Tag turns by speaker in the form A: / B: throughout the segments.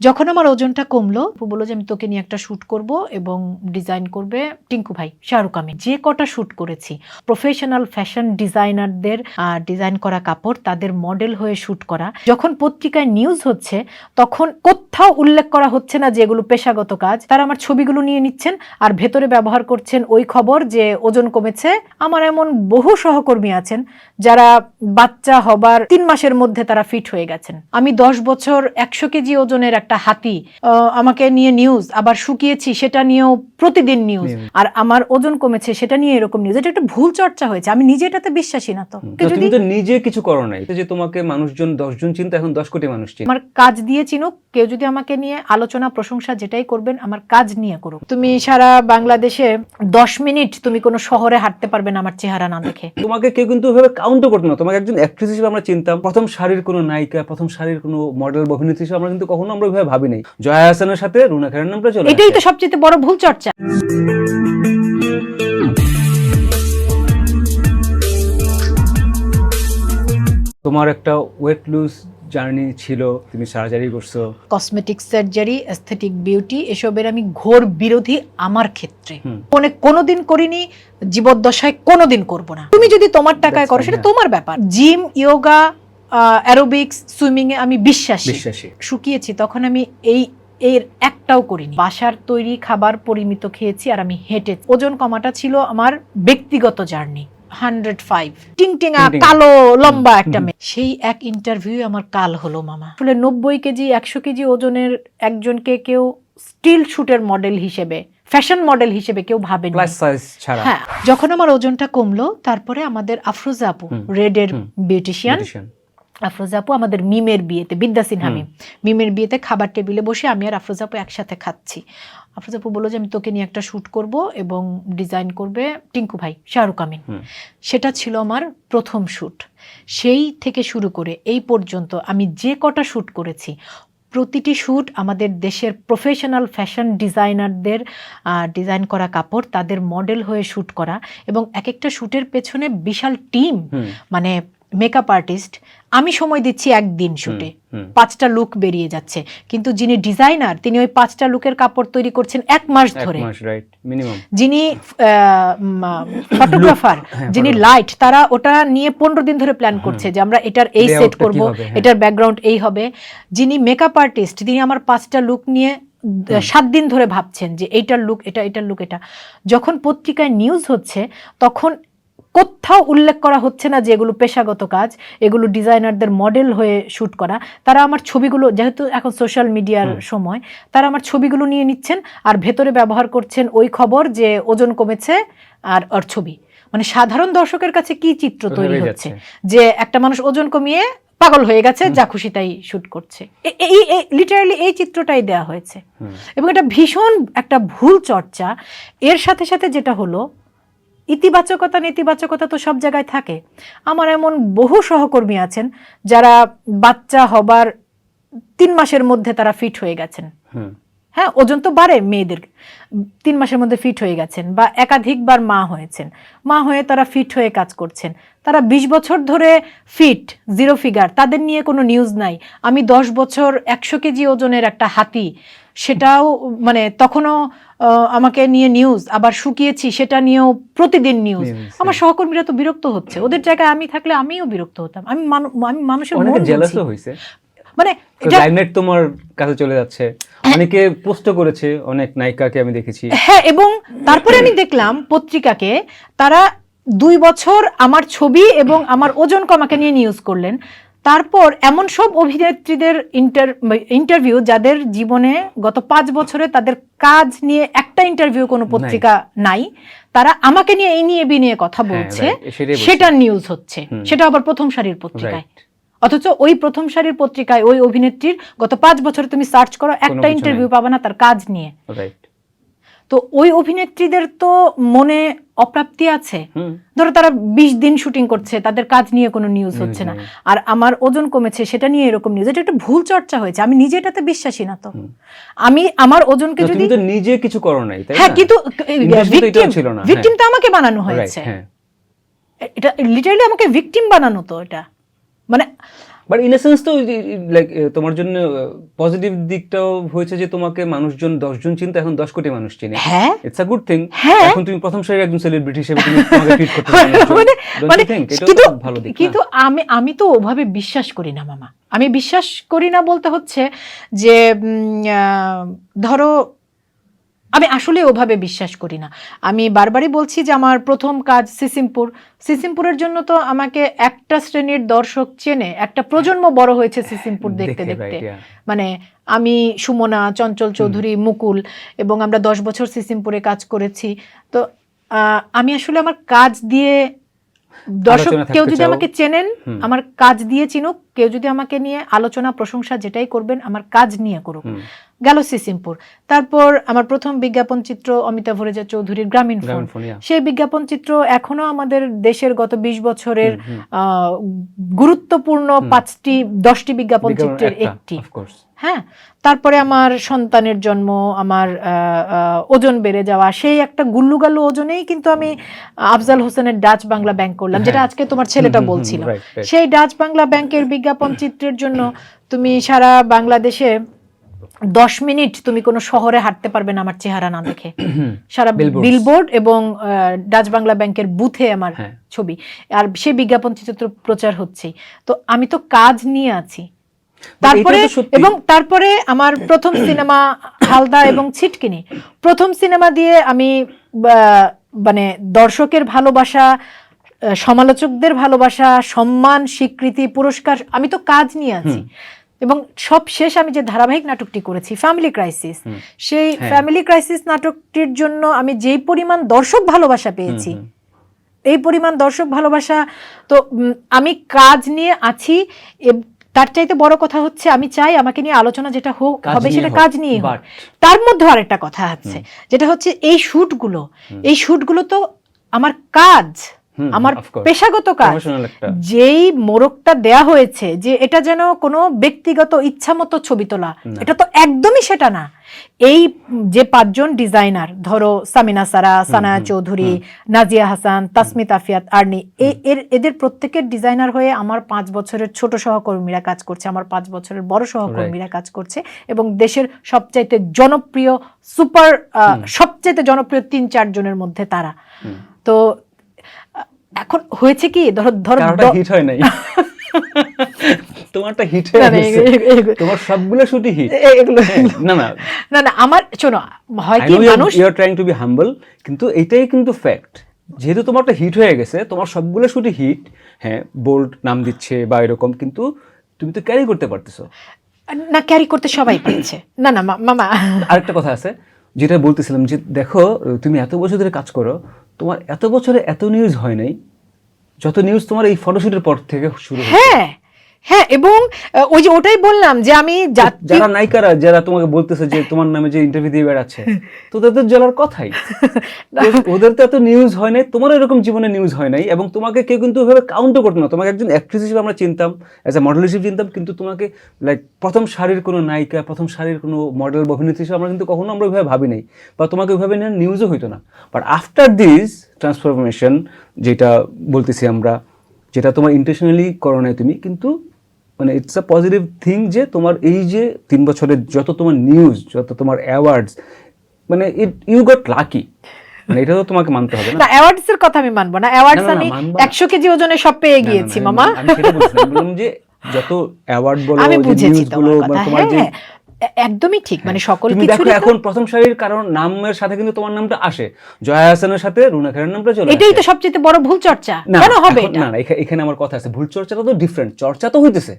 A: যখন আমার ওজনটা কমলো বলল যে আমি তোকে নিয়ে একটা শ্যুট করব এবং ডিজাইন করবে টিঙ্কু ভাই, শাহরুখ আমি যে কটা শ্যুট করেছি প্রফেশনাল ফ্যাশন ডিজাইনারদের ডিজাইন করা কাপড়, তাদের মডেল হয়ে শ্যুট করা, যখন পত্রিকায় নিউজ হচ্ছে, তখন কোথাও উল্লেখ করা হচ্ছে না যে এগুলো পেশাগত কাজ। তারা আমার ছবিগুলো নিয়ে নিচ্ছেন আর ভেতরে ব্যবহার করছেন ওই খবর যে ওজন কমেছে। আমার এমন বহু সহকর্মী আছেন যারা বাচ্চা হবার তিন মাসের মধ্যে তারা ফিট হয়ে গেছেন। আমি দশ বছর একশো কেজি ওজনের একটা হাতি আমাকে নিয়ে নিউজ আবার শুকিয়েছি সেটা নিয়েও প্রতিদিন নিউজ আর আমার ওজন কমেছে সেটা নিয়ে এরকম নিউজ এটা একটা ভুল চর্চা হয়েছে আমি নিজে এটাতে বিশ্বাসী না তো।
B: তুমি তো নিজে কিছু করো নাই যে তোমাকে মানুষজন দশজন চিন্তা এখন দশ কোটি মানুষ চিন্তা
A: আমার কাজ দিয়ে চিনুক কেউ যদি আমাকে নিয়ে আলোচনা প্রশংসা যেটাই করবেন আমার কাজ নিয়ে করুক। তুমি সারা বাংলাদেশে দশ মিনিট তুমি কোনো শহরে হাঁটতে পারবে না আমার চেহারা না দেখে।
B: তোমাকে কেউ কিন্তু ওইভাবে কাউন্টও করতো না। তোমাকে একজন অ্যাক্ট্রেস হিসেবে আমরা চিনতাম। প্রথম সারির কোনো নায়িকা প্রথম সারির কোনো মডেল বা অভিনেত্রী হিসেবে আমরা কিন্তু কখনো আমরা ওইভাবে ভাবি নাই জয়া হাসানের সাথে রুনা খানের নামটা চলে
A: এটাই তো সবচেয়ে বড় ভুল চর্চা।
B: তোমার একটা ওয়েট লুজ জার্নি ছিল তুমি সার্জারি করছ।
A: কসমেটিক সার্জারি অ্যাস্থেটিক বিউটি এসবের আমি ঘোর বিরোধী আমার ক্ষেত্রে। মনে কোনোদিন করিনি জীবদ্দশায় কোনোদিন করব না। তুমি যদি তোমার টাকায় করো সেটা। তোমার ব্যাপার। জিম ইয়োগা অ্যারোবিক্স সুইমিং এ আমি বিশ্বাসী। শুকিয়েছি তখন আমি এই এর একটাও করিনি। বাসার তৈরি খাবার পরিমিত খেয়েছি আর আমি হেঁটে ওজন কমাটা ছিল আমার ব্যক্তিগত জার্নি। Hundred five টিংটিঙা। কালো লম্বা একটা মেয়ে। সেই এক ইন্টারভিউ আমার কাল হলো মামা। আসলে নব্বই কেজি একশো কেজি ওজনের একজনকে কেউ স্টিল শুটের মডেল হিসেবে ফ্যাশন মডেল হিসেবে কেউ
B: ছাড়া।
A: হ্যাঁ যখন আমার ওজনটা কমলো তারপরে আমাদের আফরোজা আপু রেডের। Beautician
B: Beautician।
A: আফরোজা আপু আমাদের মিমের বিয়েতে বিদ্যা সিনহা মিম মিমের বিয়েতে খাবার টেবিলে বসে আমি আর আফরোজা আপু একসাথে খাচ্ছি। আফরোজা আপু বলল যে আমি তোকে নিয়ে একটা শ্যুট করব এবং ডিজাইন করবে টিঙ্কু ভাই শাহরুখ আমিন। সেটা ছিল আমার প্রথম শ্যুট সেই থেকে শুরু করে এই পর্যন্ত আমি যে কটা শ্যুট করেছি প্রতিটি শ্যুট আমাদের দেশের প্রফেশনাল ফ্যাশন ডিজাইনারদের ডিজাইন করা কাপড় তাদের মডেল হয়ে শ্যুট করা এবং এক একটা শ্যুটের পেছনে বিশাল টিম মানে মেকআপ আর্টিস্ট আমি সময় দিচ্ছি একদিন শুটে। পাঁচটা লুক বেরিয়ে যাচ্ছে। কিন্তু যিনি ডিজাইনার তিনি ওই পাঁচটা লুকের কাপড় তৈরি করছেন এক মাস ধরে। যিনি ফটোগ্রাফার
B: হ্যাঁ,
A: যিনি লাইট তারা ওটা নিয়ে পনেরো দিন ধরে প্ল্যান করছে যে আমরা এটার এই সেট করব
B: হ্যাঁ।
A: এটার ব্যাকগ্রাউন্ড এই হবে। যিনি মেকআপ আর্টিস্ট তিনি আমার পাঁচটা লুক নিয়ে সাত দিন ধরে ভাবছেন যে এইটার লুক এটা এটার লুক এটা। যখন পত্রিকায় নিউজ হচ্ছে তখন কোথাও উল্লেখ করা হচ্ছে না যে এগুলো পেশাগত কাজ এগুলো ডিজাইনারদের মডেল হয়ে শ্যুট করা। তারা আমার ছবিগুলো যেহেতু এখন সোশ্যাল মিডিয়ার সময় তারা আমার ছবিগুলো নিয়ে নিচ্ছেন আর ভেতরে ব্যবহার করছেন ওই খবর যে ওজন কমেছে আর ওর ছবি। মানে সাধারণ দর্শকের কাছে কি চিত্র তৈরি হচ্ছে? যে একটা মানুষ ওজন কমিয়ে পাগল হয়ে গেছে যা খুশি তাই শুট করছে। এই লিটারালি এই চিত্রটাই দেয়া হয়েছে। এবং এটা ভীষণ একটা ভুল চর্চা। এর সাথে সাথে যেটা হলো ইতিবাচকতা নেতিবাচকতা তো সব জায়গায় থাকে। আমার এমন বহু সহকর্মী আছেন যারা বাচ্চা হবার তিন মাসের মধ্যে তারা ফিট হয়ে গেছেন। হ্যাঁ ওজন তো বাড়ে মেয়েদের। তিন মাসের মধ্যে ফিট হয়ে গেছেন বা একাধিকবার মা হয়েছেন। মা হয়ে তারা ফিট হয়ে কাজ করছেন। তারা বিশ বছর ধরে ফিট জিরো ফিগার তাদের নিয়ে কোনো নিউজ নাই। আমি দশ বছর একশো কেজি ওজনের একটা হাতি সেটাও মানে তখনও আমাকে নিয়ে নিউজ আবার শুকিয়েছি সেটা নিয়েও প্রতিদিন নিউজ আমার
B: হ্যাঁ।
A: সহকর্মীরা তো বিরক্ত হচ্ছে। ওদের জায়গায় আমি থাকলে আমিও বিরক্ত হতাম। আমি আমি মানুষের মন
B: হয়েছে
A: মানে
B: লাইমলাইট তোমার কাছে চলে যাচ্ছে। অনেকে পোস্ট করেছে অনেক নায়িকাকে আমি দেখেছি।
A: হ্যাঁ এবং তারপরে আমি দেখলাম পত্রিকাকে তারা দুই বছর আমার ছবি এবং আমার ওজন কমাকে নিয়ে নিউজ করলেন। তারপর এমন সব অভিনেত্রীদের ইন্টার ইন্টারভিউ যাদের জীবনে গত পাঁচ বছরে তাদের কাজ নিয়ে একটা ইন্টারভিউ কোনো পত্রিকা নাই তারা আমাকে নিয়ে এই নিয়ে বি নিয়ে কথা
B: হ্যাঁ,
A: বলছে। সেটা নিউজ হচ্ছে। সেটা আবার প্রথম সারির পত্রিকায়। অথচ ওই প্রথম সারির পত্রিকায় ওই অভিনেত্রীর গত পাঁচ বছরে তুমি সার্চ করো একটা ইন্টারভিউ। পাবে না তার কাজ নিয়ে। তো ওই অভিনেত্রীদের তো মনে অপ্রাপ্তি আছে। ধরো তারা বিশ দিন শুটিং করছে তাদের কাজ নিয়ে কোনো নিউজ হচ্ছে না। আর আমার ওজন কমেছে সেটা নিয়ে এরকম নিউজ এটা একটা ভুল চর্চা হয়েছে আমি নিজে এটাতে বিশ্বাসী না তো। আমি আমার ওজনকে যদি
B: নিজে কিছু করো নাই
A: হ্যাঁ কিন্তু
B: Industry তো
A: ভিকটিম
B: হ্যাঁ।
A: তো আমাকে বানানো হয়েছে।
B: হ্যাঁ।
A: এটা লিটারালি আমাকে ভিকটিম বানানো তো এটা। মানে
B: বাট ইন সেন্স তো লাইক তোমার জন্য পজিটিভ দিকটাও হয়েছে যে তোমাকে মানুষজন দশজন চিন্তা এখন দশ কোটি মানুষ চিনে।
A: হ্যাঁ।
B: ইটস আ গুড থিং
A: হ্যাঁ।
B: এখন তুমি প্রথম সারির একজন সেলিব্রিটি হিসেবে তুমি তোমাকে ট্রিট করতে
A: মানে মানে কিন্তু
B: ভালো দিক
A: কিন্তু আমি আমি তো ওভাবে বিশ্বাস করি না মামা। আমি বিশ্বাস করি না বলতে হচ্ছে যে ধরো আমি আসলে ওভাবে বিশ্বাস করি না। আমি বারবারই বলছি যে আমার প্রথম কাজ সিসিমপুর। সিসিমপুরের জন্য তো আমাকে একটা শ্রেণির দর্শক চেনে একটা প্রজন্ম বড় হয়েছে সিসিমপুর দেখতে দেখতে মানে আমি সুমনা চঞ্চল চৌধুরী মুকুল এবং আমরা দশ বছর সিসিমপুরে কাজ করেছি। তো আহ, আমি আসলে আমার কাজ দিয়ে দর্শক কেউ যদি আমাকে চেনেন আমার কাজ দিয়ে চিনুক কেউ যদি আমাকে নিয়ে আলোচনা প্রশংসা যেটাই করবেন আমার কাজ নিয়ে করুক। গেল সিসিমপুর। তারপর আমার প্রথম বিজ্ঞাপন চিত্র অমিতাভ রেজা চৌধুরীর গ্রামীণ ফোন. সেই বিজ্ঞাপন চিত্র এখনও আমাদের দেশের গত বিশ বছরের গুরুত্বপূর্ণ পাঁচটি দশটি বিজ্ঞাপন চিত্রের
B: একটি
A: হ্যাঁ? তারপরে আমার সন্তানের জন্ম আমার ওজন বেড়ে যাওয়া সেই একটা গুল্লুগাল্লু ওজনেই কিন্তু আমি আফজাল হোসেনের ডাচ বাংলা ব্যাংক করলাম যেটা
B: হ্যাঁ।
A: আজকে তোমার ছেলেটা বলছিল. সেই ডাচ বাংলা ব্যাংকের বিজ্ঞাপন চিত্রের জন্য তুমি সারা বাংলাদেশে দশ মিনিট তুমি কোনো শহরে হাঁটতে পারবে না আমার চেহারা না দেখে। সারা বিলবোর্ড এবং ডাচ বাংলা ব্যাংকের বুথে আমার
B: হ্যাঁ।
A: ছবি। আর সেই বিজ্ঞাপন চিত্র প্রচার হচ্ছে। তো আমি তো কাজ নিয়ে আছি। তারপরে এবং তারপরে আমার প্রথম সিনেমা হালদা এবং ছিটকিনি। প্রথম সিনেমা দিয়ে আমি আহ, মানে দর্শকের ভালোবাসা সমালোচকদের ভালোবাসা সম্মান স্বীকৃতি পুরস্কার আমি তো কাজ নিয়ে আছি। এবং সব শেষ আমি যে ধারাবাহিক নাটকটি করেছি ফ্যামিলি ক্রাইসিস সেই। ফ্যামিলি ক্রাইসিস নাটকটির জন্য আমি যেই পরিমাণ দর্শক ভালোবাসা পেয়েছি এই পরিমাণ দর্শক ভালোবাসা তো আমি কাজ নিয়ে আছি। তার চাইতে বড় কথা হচ্ছে আমি চাই আমাকে নিয়ে আলোচনা যেটা হোক হবে সেটা কাজ নিয়ে হোক। তার মধ্যে আরেকটা কথা আছে যেটা হচ্ছে এই শুটগুলো এই শুটগুলো তো আমার কাজ। আমার পেশাগত কাজ যেই মোড়কটা দেয়া হয়েছে যে এটা যেন কোনো ব্যক্তিগত ইচ্ছা মতো ছবি তোলা এটা তো একদমই সেটা না। এই যে পাঁচজন ডিজাইনার ধরো সামিনা সারা সানায়া চৌধুরী নাজিয়া হাসান তাসমিত আফিয়াত আর্নি এদের প্রত্যেকের ডিজাইনার হয়ে আমার পাঁচ বছরের ছোট সহকর্মীরা কাজ করছে আমার পাঁচ বছরের বড় সহকর্মীরা কাজ করছে এবং দেশের সবচাইতে জনপ্রিয় সুপার সবচাইতে জনপ্রিয় তিন চারজনের মধ্যে তারা। তো এখন হয়েছে কি? ধরো ধরো
B: হিট হয় নাই। তোমারটা হিট হয়ে গেছে। তোমার সবগুলো শুটই হিট
A: এগুলো
B: না না।
A: না না আমার শোনো হয় কি মানুষ
B: you are trying to be humble কিন্তু এটাই কিন্তু ফ্যাক্ট যেহেতু তোমারটা হিট হয়ে গেছে তোমার সবগুলো শুটই হিট হ্যাঁ বোল্ড নাম দিচ্ছে বা এরকম কিন্তু তুমি তো ক্যারি করতে পারতেছো।
A: না ক্যারি করতে সবাই পারছে। না না মামা।
B: আরেকটা কথা আছে যেটা বলতেছিলাম যে দেখো, তুমি এত বছর ধরে কাজ করো, তোমার এত বছরে এত নিউজ হয় নাই, যত নিউজ তোমার এই ফটোশুটের পর থেকে শুরু
A: হ্যাঁ হ্যাঁ এবং ওই যে ওটাই বললাম যে আমি
B: যারা নায়িকারা যারা তোমাকে বলতেছে যে তোমার নামে যে ইন্টারভিউ দিয়ে বেড়াচ্ছে তো তাদের জ্বলার কথাই। ওদের তো এত নিউজ হয় নাই তোমার এরকম জীবনে নিউজ হয় নাই এবং তোমাকে কেউ কিন্তু ওইভাবে কাউন্টও করতো না। তোমাকে একজন অ্যাক্ট্রেস হিসেবে আমরা চিনতাম অ্যাজ এ মডেল হিসেবে চিনতাম কিন্তু তোমাকে লাইক প্রথম সারির কোনো নায়িকা প্রথম সারির কোনো মডেল বা অভিনেত্রী হিসেবে আমরা কিন্তু কখনো আমরা ওইভাবে ভাবি নাই বা তোমাকে ওইভাবে নিয়ে নিউজও হইতো না। বাট আফটার দিস ট্রান্সফরমেশন যেটা বলতেছি আমরা যেটা তোমার ইন্টেনশনালি করো নাই তুমি কিন্তু মানে ইটস আ পজিটিভ থিং যে তোমার এই যে তিন বছরের যত তোমার নিউজ যত তোমার অ্যাওয়ার্ডস মানে ইট ইউ গট লাকি মানে এটা তো তোমাকে মানতে হবে না।
A: অ্যাওয়ার্ডস এর কথা আমি মানবো না। অ্যাওয়ার্ডস আমি
B: মানবা।
A: একশো কেজি ওজনে সব পেয়ে গিয়েছি মামা।
B: আমি সেটা যে যত অ্যাওয়ার্ড বলো
A: আমি
B: যে
A: বুঝেছি তোমার
B: যে
A: একদমই ঠিক মানে সকল কিছু
B: এখন প্রথম সারির কারণ নামের সাথে কিন্তু তোমার নামটা আসে। জয়া হাসানের সাথে রুনা খানের নামটা চলে
A: এটাই তো সবচেয়ে বড় ভুল চর্চা। কেন হবে এটা?
B: না না এখানে আমার কথা আছে। ভুল চর্চাটা তো ডিফারেন্ট চর্চা তো হইতেছে।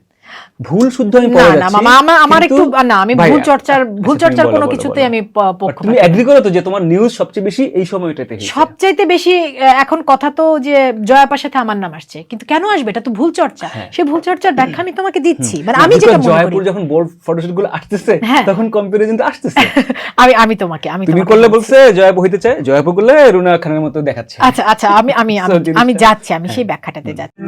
B: ভুল শুদ্ধ আমি
A: না
B: পড়ে
A: না
B: যাচ্ছি
A: মামা আমার আমার একটু না আমি ভুল চর্চার
B: আচ্ছা,
A: ভুল চর্চার কোনো কিছুতে আমি পক্ষ
B: তুমি এগ্রি করো তো যে তোমার নিউজ সবচেয়ে বেশি এই সময়টাতে
A: সবচাইতে বেশি এখন কথা তো যে জয়াপার সাথে আমার নাম আসছে কিন্তু কেন আসবে? এটা তো ভুল চর্চা।
B: হ্যাঁ।
A: সেই ভুল চর্চার ব্যাখ্যা আমি তোমাকে দিচ্ছি মানে আমি যেটা মনে করি
B: জয়পুর যখন বোর্ড ফটোশুটগুলো আসতেছে
A: হ্যাঁ।
B: তখন কম্পারিজন তো আসতেছে।
A: আমি আমি তোমাকে আমি
B: তুমি করলে
A: বলছে
B: জয়পুর হইতে চায় জয়পুর করলে রুনা খানের মতো দেখাচ্ছে।
A: আচ্ছা আচ্ছা আমি আমি আমি- আমি যাচ্ছি আমি সেই ব্যাখ্যাটাতে যাচ্ছি।